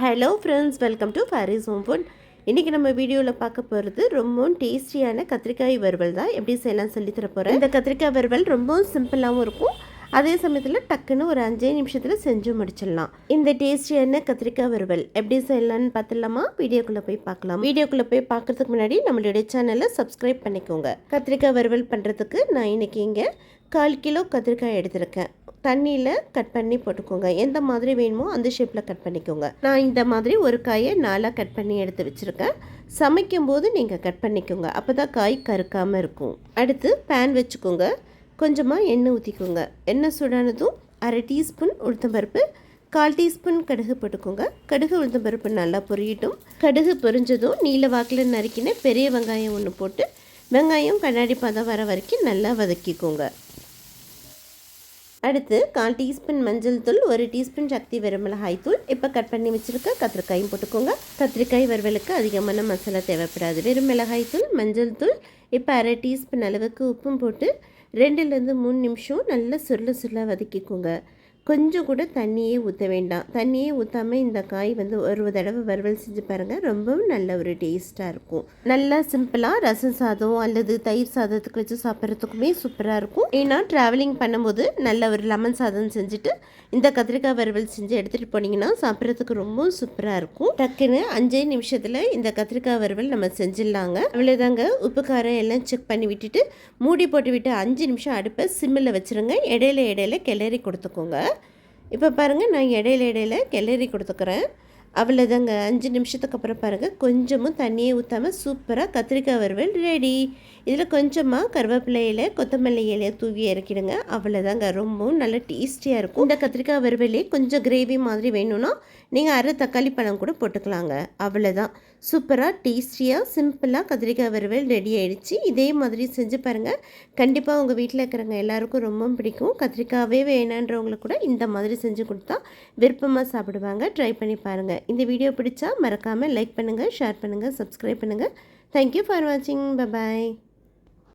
Hello friends welcome to Fairy's home food இன்றைக்கி நம்ம வீடியோவில் பார்க்க போகிறது ரொம்பவும் டேஸ்டியான கத்திரிக்காய் வறுவல் தான். எப்படி செய்யலாம் சொல்லி தர போகிறேன் இந்த கத்திரிக்காய் வறுவல் ரொம்பவும் சிம்பிளாகவும் இருக்கும். அதே சமயத்தில் டக்குன்னு ஒரு அஞ்சே நிமிஷத்தில் செஞ்சு முடிச்சிடலாம். இந்த டேஸ்டியான கத்திரிக்காய் வறுவல் எப்படி செய்யலாம்னு பார்த்துடலாமா? வீடியோக்குள்ளே போய் பார்க்கலாம். வீடியோக்குள்ளே போய் பார்க்குறதுக்கு முன்னாடி நம்மளுடைய சேனலை சப்ஸ்கிரைப் பண்ணிக்கோங்க. கத்திரிக்காய் வறுவல் பண்ணுறதுக்கு நான் இன்றைக்கி இங்கே கால் கிலோ கத்திரிக்காய் எடுத்திருக்கேன். தண்ணியில் கட் பண்ணி போட்டுக்கோங்க. எந்த மாதிரி வேணுமோ அந்த ஷேப்பில் கட் பண்ணிக்கோங்க. நான் இந்த மாதிரி ஒரு காயை நாலாக கட் பண்ணி எடுத்து வச்சுருக்கேன். சமைக்கும் போது நீங்கள் கட் பண்ணிக்கோங்க. அப்போ தான் காய் கருக்காமல் இருக்கும். அடுத்து பேன் வச்சுக்கோங்க. கொஞ்சமாக எண்ணெய் ஊற்றிக்கோங்க எண்ணெய் சூடானதும் அரை டீஸ்பூன் உளுத்தம்பருப்பு கால் டீஸ்பூன் கடுகு போட்டுக்கோங்க. கடுகு உளுத்தம்பருப்பு நல்லா பொரியட்டும். கடுகு பொரிஞ்சதும் நீல வாக்கில் நறுக்கின பெரிய வெங்காயம் ஒன்று போட்டு வெங்காயம் கண்ணாடி பதம் வர வரைக்கும் நல்லா வதக்கிக்கோங்க. அடுத்து கால் டீஸ்பூன் மஞ்சள் தூள் ஒரு டீஸ்பூன் சக்தி வெறுமிளகாய் தூள். இப்போ கட் பண்ணி வச்சுருக்க கத்திரிக்காயும் போட்டுக்கோங்க. கத்திரிக்காய் வறுவலுக்கு அதிகமான மசாலா தேவைப்படாது. வெறும் மிளகாய் தூள் மஞ்சள் தூள் இப்போ அரை டீஸ்பூன் அளவுக்கு உப்பும் போட்டு ரெண்டுலேருந்து மூணு நிமிஷம் நல்லா சுருள சுருளாக வதக்கிக்கோங்க. கொஞ்சம் கூட தண்ணியே ஊற்ற வேண்டாம். தண்ணியே ஊற்றாமல் இந்த காய் வந்து ஒரு தடவை வறுவல் செஞ்சு பாருங்கள் ரொம்பவும் நல்ல ஒரு டேஸ்ட்டாக இருக்கும். நல்லா சிம்பிளாக ரசம் சாதம் அல்லது தயிர் சாதத்துக்கு வச்சு சாப்பிட்றதுக்குமே சூப்பராக இருக்கும். ஏன்னா ட்ராவலிங் பண்ணும்போது நல்ல ஒரு லெமன் சாதம் செஞ்சுட்டு இந்த கத்திரிக்காய் வறுவல் செஞ்சு எடுத்துகிட்டு போனீங்கன்னா சாப்பிட்றதுக்கு ரொம்பவும் சூப்பராக இருக்கும். டக்குன்னு அஞ்சே நிமிஷத்தில் இந்த கத்திரிக்காய் வறுவல் நம்ம செஞ்சிடலாங்க. அவ்வளோதாங்க உப்பு காரம் எல்லாம் செக் பண்ணி விட்டுட்டு மூடி போட்டு விட்டு அஞ்சு நிமிஷம் அடுப்பை சிம்மில் வச்சுருங்க. இடையில இடையில கிளறி கொடுத்துக்கோங்க. இப்போ பாருங்கள் நான் இடையில இடையில கிளறி கொடுத்துக்கிறேன். அவ்வளோதாங்க அஞ்சு நிமிஷத்துக்கு அப்புறம் பாருங்கள் கொஞ்சமும் தண்ணியை ஊற்றாமல் சூப்பராக கத்திரிக்காய் வறுவல் ரெடி இதில் கொஞ்சமாக கருவேப்பிலை இலை கொத்தமல்லி இலையை தூவி இறக்கிடுங்க. அவ்வளோதாங்க ரொம்பவும் நல்ல டேஸ்டியாக இருக்கும். இந்த கத்திரிக்காய் வறுவலே கொஞ்சம் கிரேவி மாதிரி வேணும்னா நீங்கள் அரை தக்காளி பழம் கூட போட்டுக்கலாங்க. அவ்வளோதான் சூப்பராக டேஸ்டியாக சிம்பிளாக கத்திரிக்காய் வறுவல் ரெடி ஆகிடுச்சு இதே மாதிரி செஞ்சு பாருங்கள் கண்டிப்பாக உங்கள் வீட்டில் இருக்கிறவங்க எல்லாருக்கும் ரொம்ப பிடிக்கும். கத்திரிக்காவே வேணான்றவங்களுக்கு கூட இந்த மாதிரி செஞ்சு கொடுத்தா விருப்பமாக சாப்பிடுவாங்க. ட்ரை பண்ணி பாருங்கள் இந்த வீடியோ பிடிச்சா மறக்காமல் லைக் பண்ணுங்கள் ஷேர் பண்ணுங்கள் சப்ஸ்கிரைப் பண்ணுங்கள் தேங்க்யூ ஃபார் வாட்சிங் பபாய்